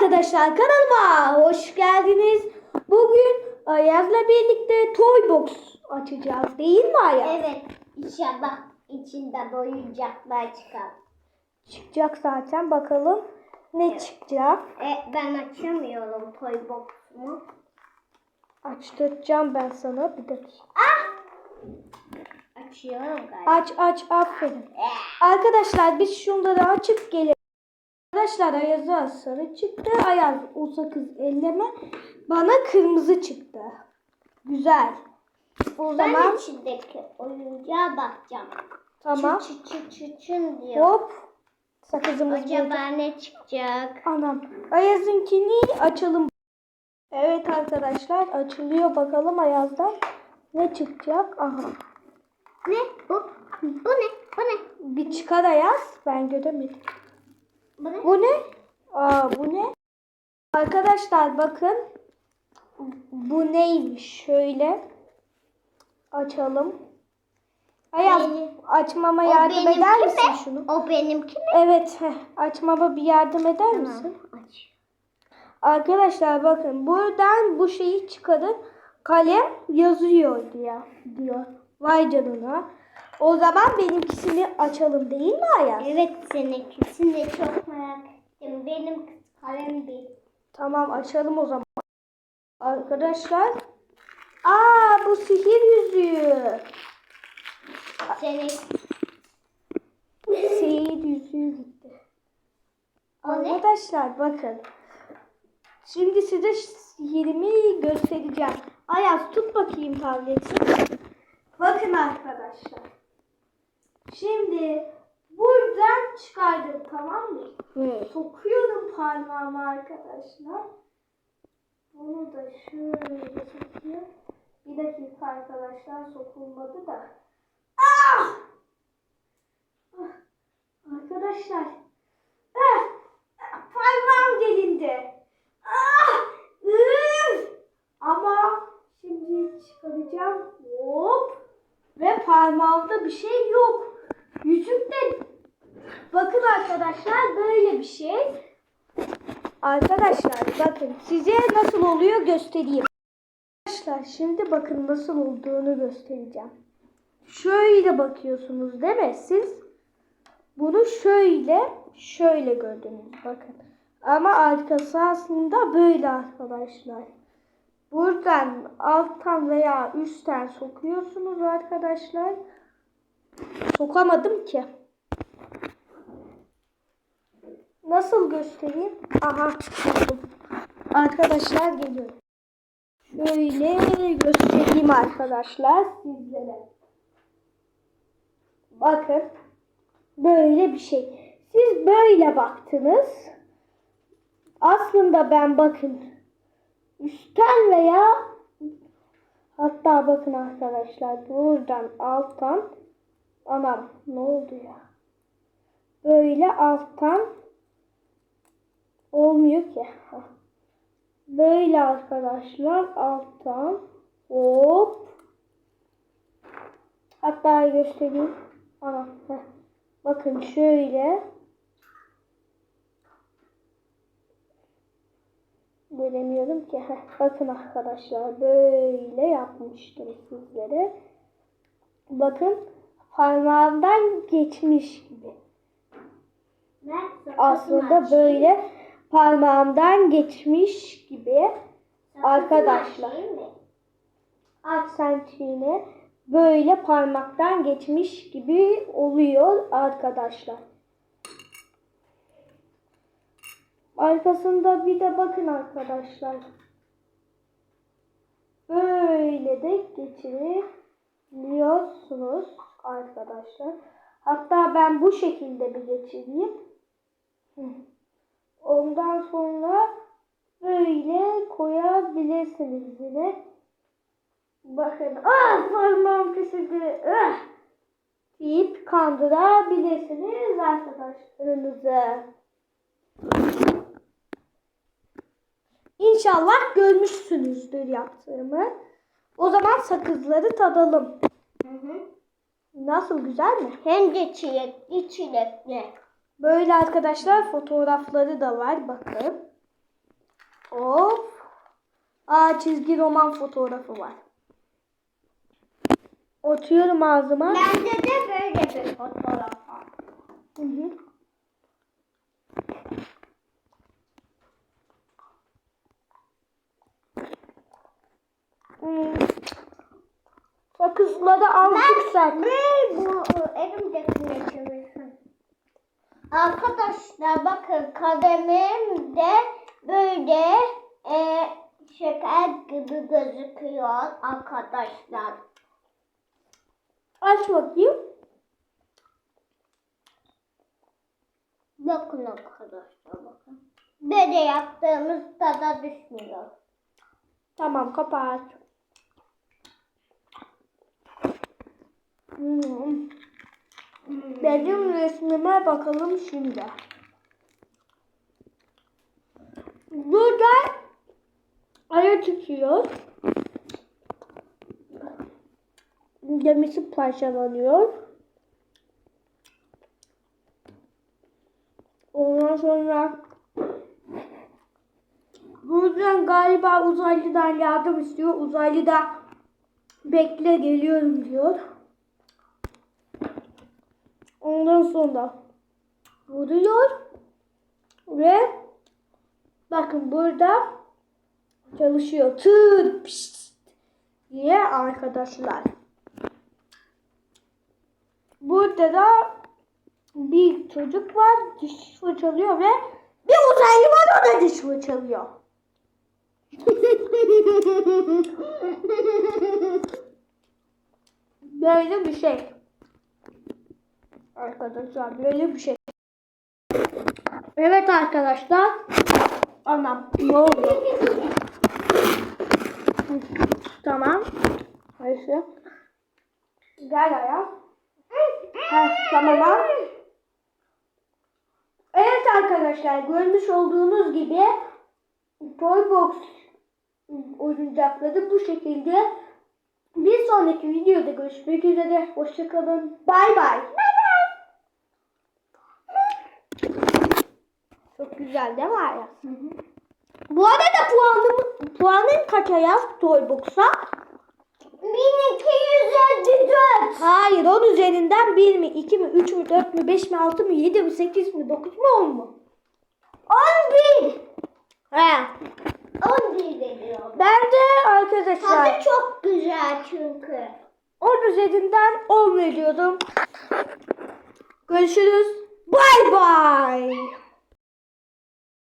arkadaşlar kanalıma hoş geldiniz. Bugün Ayaz'la birlikte Toy Box açacağız değil mi Ayaz? Evet, inşallah içinde oyuncaklar çıkar. Çıkacak zaten bakalım ne çıkacak. E, ben açamıyorum toy box'umu. Açtıracağım ben sana bir dakika. Açıyorum galiba. Aç aç aferin. Arkadaşlar biz şunları açıp gelelim. Arkadaşlar Ayaz'a sarı çıktı. Ayaz o sakız elleme. Bana kırmızı çıktı. Güzel. O Ben zaman içindeki oyuncağa bakacağım. tamam. Çı çı çı çın diyor. Hop. Sakızımız. Acaba ne çıkacak? Anam. Ayaz'ınkini açalım. Evet arkadaşlar açılıyor bakalım Ayaz'dan. Ne çıkacak? Aha. Ne? Bu? Bu ne? Bu ne? Bir çıkar Ayaz. Ben göremedim. Bu ne? Bu ne? Aa bu ne? Arkadaşlar bakın. Bu neymiş? Şöyle açalım. Ayaz Benim- açmama O yardım eder mi? misin şunu? O benimki mi? Evet. heh, açmama bir yardım eder misin? Aç. Arkadaşlar bakın buradan bu şeyi çıkarın. Kalem yazıyor diyor. diyor. Vay canına. O zaman benimkisini açalım değil mi Ayaz? Evet seninkisini de çok merak ettim. Benim kalem değil. Tamam açalım o zaman. Arkadaşlar. Aa bu sihir yüzüğü. Senin Sihir yüzüğü gitti. Arkadaşlar bakın. Şimdi size sihirimi göstereceğim. Ayaz tut bakayım tableti. Bakın arkadaşlar. Şimdi buradan çıkardım tamam mı? Sokuyorum parmağımı arkadaşlar. Bunu da şöyle sokayım. Bir dakika arkadaşlar sokulmadı da. Ah! Ah! Arkadaşlar. Ah! Parmağım delindi. Ah! Üf! Ama şimdi çıkaracağım. Hop. Ve parmağımda bir şey yok. Yüzükte bakın arkadaşlar böyle bir şey. Arkadaşlar bakın size nasıl oluyor göstereyim. Arkadaşlar şimdi bakın nasıl olduğunu göstereceğim. Şöyle bakıyorsunuz değil mi siz? Bunu şöyle şöyle gördünüz bakın. Ama arkası aslında böyle arkadaşlar. Buradan alttan veya üstten sokuyorsunuz arkadaşlar. Sokamadım ki. Nasıl göstereyim? Aha. Arkadaşlar geliyor. Şöyle göstereyim arkadaşlar sizlere. Bakın. Böyle bir şey. Siz böyle baktınız. Aslında ben bakın üstten veya hatta bakın arkadaşlar buradan alttan anam ne oldu ya? Böyle alttan olmuyor ki. Böyle arkadaşlar alttan hop hatta göstereyim. Ana, heh. Bakın şöyle göremiyorum ki. Heh. Bakın arkadaşlar böyle yapmıştım sizlere. Bakın parmağımdan geçmiş gibi. Aslında böyle parmağımdan geçmiş gibi arkadaşlar. aç sen çiğne böyle parmaktan geçmiş gibi oluyor arkadaşlar. Arkasında bir de bakın arkadaşlar. Böyle de geçiriyorsunuz arkadaşlar. Hatta ben bu şekilde bir geçireyim. Ondan sonra böyle koyabilirsiniz yine. Bakın ah parmağım kesildi ah deyip kandırabilirsiniz arkadaşlarınızı. İnşallah görmüşsünüzdür yaptığımı. O zaman sakızları tadalım. Hı hı. Nasıl güzel mi? Hem de çilekli çilekli. Böyle arkadaşlar fotoğrafları da var bakın. Of. Aa çizgi roman fotoğrafı var. Oturuyorum ağzıma. Bende de böyle bir fotoğraf var. Hı hı. Hmm. Sakızları aldıksak. Ve bu elimdekini çevirsin. Arkadaşlar bakın kalemim de böyle e, şeker gibi gözüküyor arkadaşlar. Aç bakayım. Bakın arkadaşlar bakın. Böyle yaptığımız tada düşmüyor. Tamam kapat. Hmm. Benim resmime bakalım şimdi. Burada aya çıkıyor. Gemisi parçalanıyor. Ondan sonra Buradan galiba uzaylıdan yardım istiyor. Uzaylı da bekle geliyorum diyor. Ondan sonra vuruyor ve bakın burada çalışıyor. Tır pişt diye arkadaşlar. Burada da bir çocuk var diş fırçalıyor ve bir uzaylı var o da diş fırçalıyor. Böyle bir şey. Arkadaşlar böyle bir şey. Evet arkadaşlar. Anam ne oldu? tamam. Neyse. Gel ayağa. Heh, tamam. Evet arkadaşlar görmüş olduğunuz gibi Toybox oyuncakları bu şekilde. Bir sonraki videoda görüşmek üzere. Hoşçakalın. Bay bay. Çok güzel değil mi Ayaz? Bu arada puanım, puanın kaç Ayaz Toybox'a? 1254. Hayır 10 üzerinden 1 mi, 2 mi, 3 mü, 4 mü, 5 mi, 6 mı, 7 mi, 8 mi, 9 mu, 10 mu? 11. He. 11 veriyorum. Ben de arkadaşlar Tadı çok güzel çünkü. 10 üzerinden 10 veriyorum. Görüşürüz. Bay bay.